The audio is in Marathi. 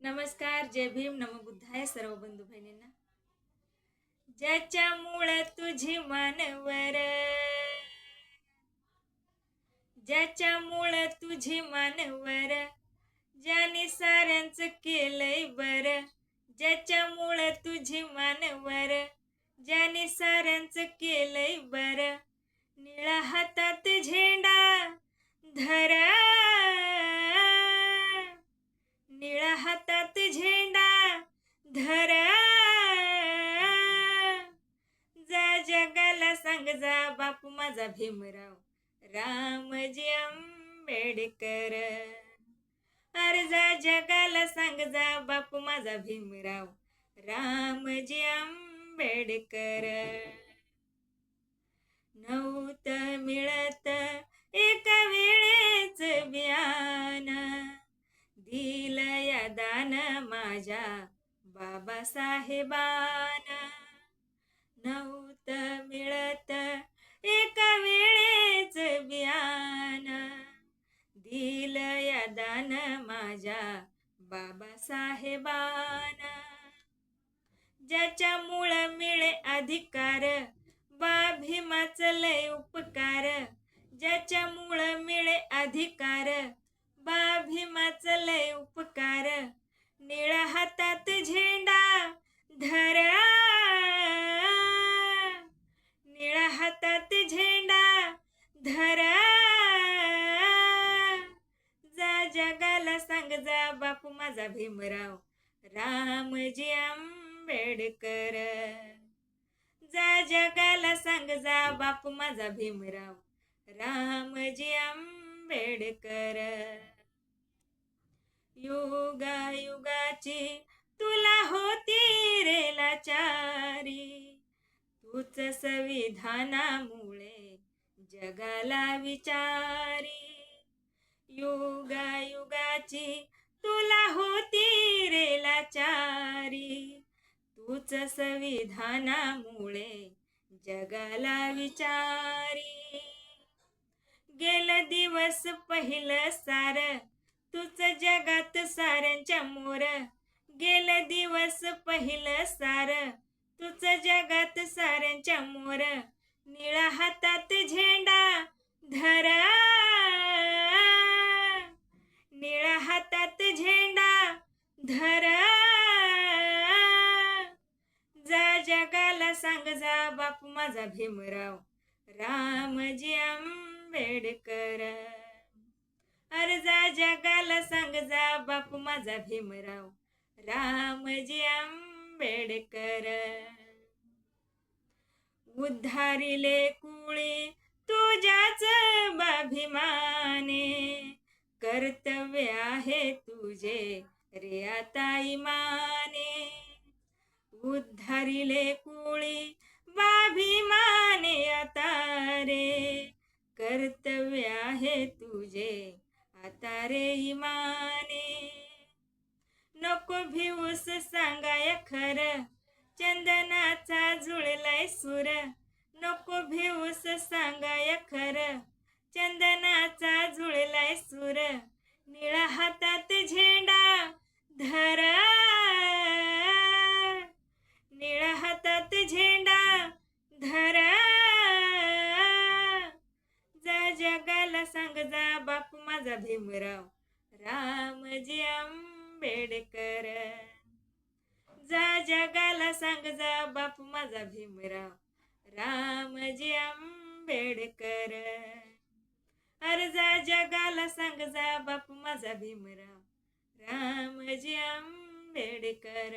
नमस्कार जय भीम. नम बुद्धाय सर्व बंधू बहिणींना. ज्याच्यामुळं तुझी मानवर ज्याच्यामुळं तुझी मानवर ज्याने साऱ्यांचं केलंय बर ज्याच्या माझा बापू माझा भीमराव. रामजी आंबेडकर. अर्ज जगाला सांग जा बापू माझा भीमराव. रामजी आंबेडकर. नव्हतं मिळत एका वेळेच बियान दिल या दान माझ्या बाबासाहेबान. माझ्या ज्याच्या ज्याच्यामुळं मिळे अधिकार बा भीमाचं लय उपकार. ज्याच्यामुळं मिळे अधिकार बा भीमाचं माझा भीमराव. रामजी आंबेडकर. जा जगाला सांग जा बाप माझा भीमराव. रामजी आंबेडकर. युगा युगाची तुला होती रे लाचारी. तूच संविधानामुळे जगाला विचारी. युगा युगाची तुला होती रे लाचारी. तूच संविधानामुळे जगाला विचारी. गेल दिवस पहिलं सार तूच जगात साऱ्यांच्या मोर. गेल दिवस पहिलं सार तूच जगात साऱ्यांच्या मोर. निळा हातात झेंडा धरा. धरा. जा जगाला सांग जा बापू माझा भीमराव. रामजी आंबेडकर. अरे जा जगाला सांग जा बापू माझा भीमराव. रामजी आंबेडकर. उद्धारिले कुळे तुझ्याच बाभिमाने कर्तव्य आहे तुझे. रे आता उद्धरिले कुळी बाभिमाने आता रे कर्तव्य आहे तुझे आता रे इमाने. नको भिऊस सांगाय खर चंदनाचा जुळलाय सुर. नको भिऊस सांगाय खर चंदनाचा जुळलाय सुर. निळा हातात झेंडा धरा. निळा हातात झेंडा धरा. जा जगाला सांग जा बाप माझा भीमराव. रामजी आंबेडकर. जा जगाला सांग जा बाप माझा भीमराव. रामजी आंबेडकर. अरे जा जगाला सांग जा बापू माझा भीमराव रामजी आंबेडकर.